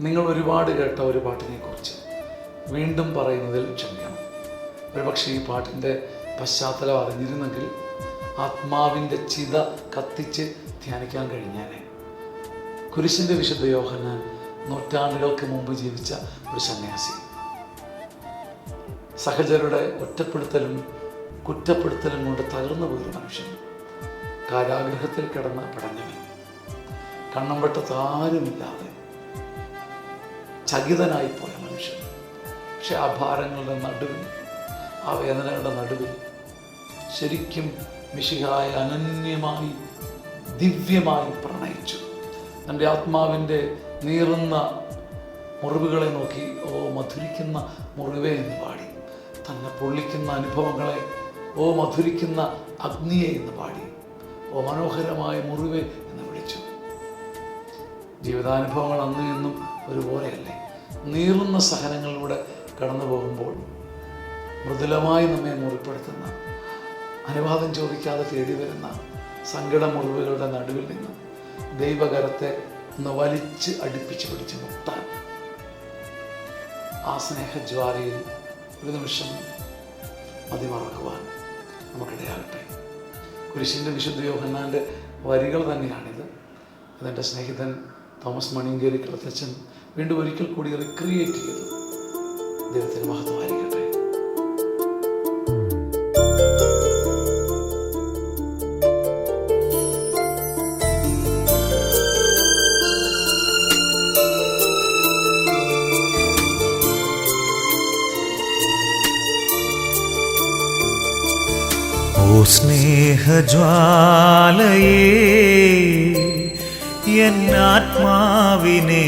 നിങ്ങൾ ഒരുപാട് കേട്ട ഒരു പാട്ടിനെ കുറിച്ച് വീണ്ടും പറയുന്നതിൽ ക്ഷമിക്കണം. ഒരുപക്ഷെ ഈ പാട്ടിന്റെ പശ്ചാത്തലം അറിഞ്ഞിരുന്നെങ്കിൽ ആത്മാവിന്റെ ചിത കത്തിച്ച് ധ്യാനിക്കാൻ കഴിഞ്ഞേനെ. കുരിശിന്റെ വിശുദ്ധ യോഹനാൻ നൂറ്റാണ്ടുകൾക്ക് മുമ്പ് ജീവിച്ച ഒരു സന്യാസി. സഹജരുടെ ഒറ്റപ്പെടുത്തലും കുറ്റപ്പെടുത്തലും കൊണ്ട് തകർന്നു പോയൊരു മനുഷ്യൻ. കാരാഗ്രഹത്തിൽ കിടന്ന പടഞ്ഞവൻ കണ്ണം വെട്ടത്ത് ആരുമില്ലാതെ ചകിതനായി പോയ മനുഷ്യൻ. പക്ഷെ ആ ഭാരങ്ങളുടെ നടുവിൽ ആ വേദനകളുടെ നടുവിൽ ശരിക്കും മിശിഹായ അനന്യമായി ദിവ്യമായി പ്രണയിച്ചു. തന്റെ ആത്മാവിന്റെ നീറുന്ന മുറിവുകളെ നോക്കി ഓ മധുരിക്കുന്ന മുറിവേ എന്ന് പാടി. തന്നെ പൊള്ളിക്കുന്ന അനുഭവങ്ങളെ ഓ മധുരിക്കുന്ന അഗ്നിയെ എന്ന് പാടി. ഓ മനോഹരമായ മുറിവേ എന്ന് ജീവിതാനുഭവങ്ങൾ അന്ന് ഇന്നും ഒരുപോലെയല്ലേ? നീറുന്ന സഹനങ്ങളിലൂടെ കടന്നു പോകുമ്പോൾ മൃദുലമായി നമ്മെ മുറിപ്പെടുത്തുന്ന അനുവാദം ചോദിക്കാതെ തേടി വരുന്ന സങ്കട മുറിവുകളുടെ നടുവിൽ നിന്ന് ദൈവകരത്തെ ഒന്ന് വലിച്ച് അടുപ്പിച്ച് പിടിച്ച് മുട്ടാൻ. ആ സ്നേഹജ്വാലയിൽ ഒരു നിമിഷം മതിമറക്കുവാൻ നമുക്കിടയാകട്ടെ. കുരിശിന്റെ വിശുദ്ധ യോഹന്നാന്റെ വരികൾ തന്നെയാണിത്. അതെന്റെ സ്നേഹിതൻ തോമസ് മണിങ്കേരി കളത്തച്ഛൻ വീണ്ടും ഒരിക്കൽ കൂടി റിക്രിയേറ്റ് ചെയ്തു. ദൈവത്തിന് മഹത്വമായിരിക്കട്ടെ. സ്നേഹജ്വാലയേ എന്നാത്മാവിനെ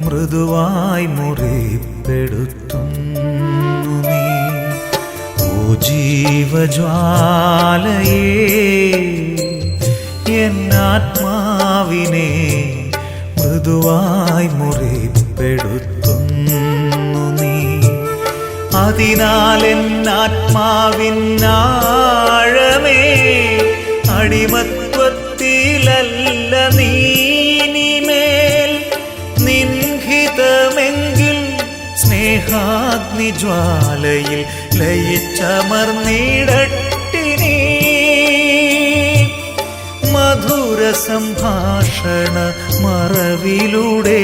മൃദുവായി മുറിപ്പെടുത്തുന്നു നീ. ഓ ജീവജ്വാലയേ എന്നാത്മാവിനെ മൃദുവായി മുറിപ്പെടുത്തുന്നു നീ. അതിനാൽ എന്നാത്മാവിനാഴമേ അടിമത്വത്തിലല്ല ജ്വാലയിൽ ലയിച്ചമർന്നിടട്ടിനീ. മധുര സംഭാഷണ മറവിലൂടെ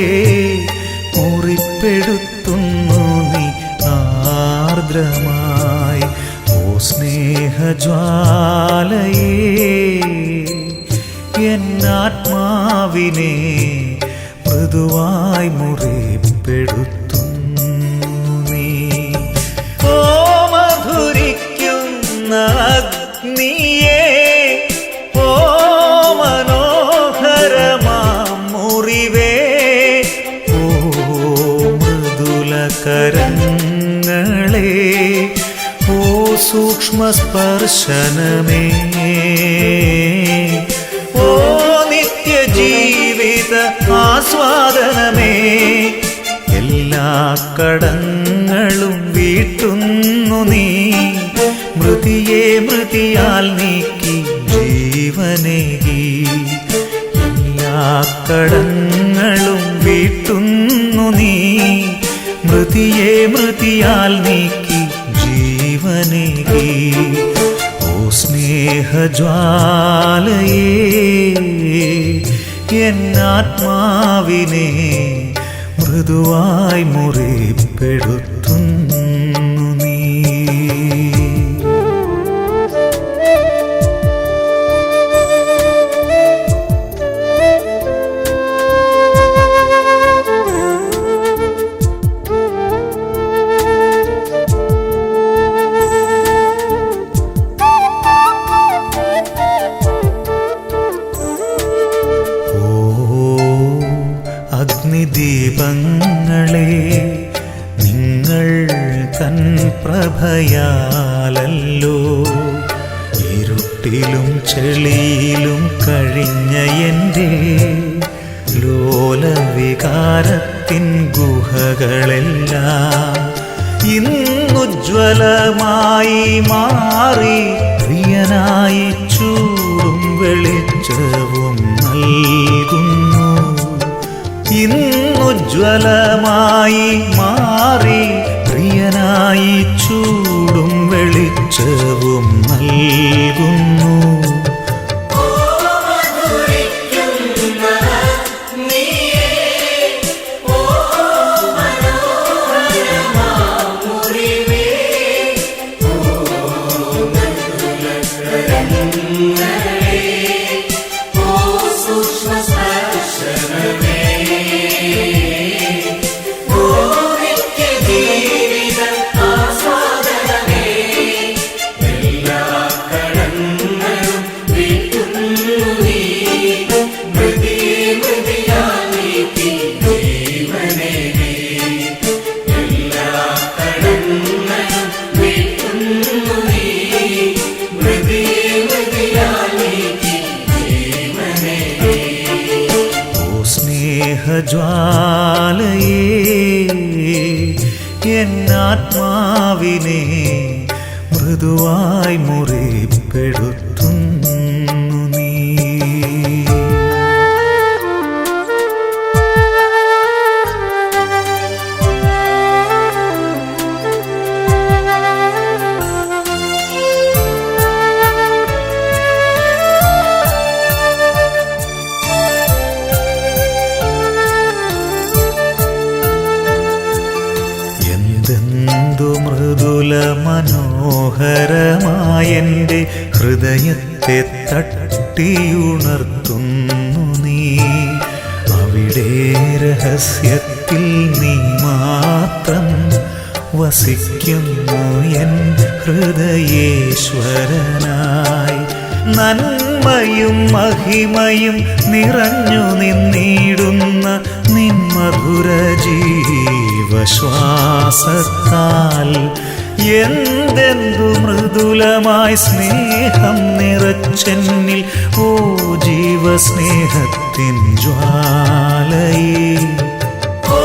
മുറിപ്പെടുത്തുന്നു നീ ആർദ്രമായി. ഓ സ്നേഹജ്വാലയേ എന്നാത്മാവിനെ മൃദുവായി മുറിപ്പെടുത്തുന്നു മൃദുലകരങ്ങളെ ഓ സൂക്ഷ്മ സ്പർശനമേ ഓ നിത്യജീവിത ആസ്വാദനമേ. എല്ലാ കടങ്ങളും വീട്ടുന്നു നീ. മൃതിയെ മൃതിയാൽ നീക്കി ജീവനേകി. എല്ലാ കടങ്ങളും മൃതിയെ മൃതിയാൽ നീക്കി ജീവനേകി ഓ സ്നേഹജ്വാലയേ എന്നാത്മാവിനെ മൃദുവായി മുറിപ്പെടുത്തുന്നു. തൻ പ്രഭയാലല്ലോ. ഇരുട്ടിലും ചെളിയിലും കഴിഞ്ഞ എന്റെ ലോലവികാരത്തിൻ ഗുഹകളെല്ലാം ഇന്നുജ്വലമായി മാറി പ്രിയനായി ചൂടും വെളിച്ചവും നൽകുന്നു. ഇന്നുജ്വലമായി മാറി ചൂടും വെളിച്ചവും നൽകുന്നു. സ്നേഹജ്വാലയേ എന്നാത്മാവിനെ മൃദുവായി മുറിപ്പെടുത്തുന്നു തട്ടിയുണർത്തുന്നു നീ. അവിടെ രഹസ്യത്തിൽ നീ മാത്രം വസിക്കുന്നു എൻ ഹൃദയേശ്വരനായി. നന്മയും മഹിമയും നിറഞ്ഞു നിന്നിടുന്ന നിൻ മധുര ജീവശ്വാസത്താൽ എന്തെന്തു മൃദുലമായി സ്നേഹം നിറച്ചെന്നിൽ ഓ ജീവസ്നേഹത്തിൻ ജ്വാലയേ ഓ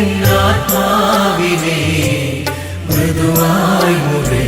എന്നാത്മാവിനെ മൃദുവായി മുറി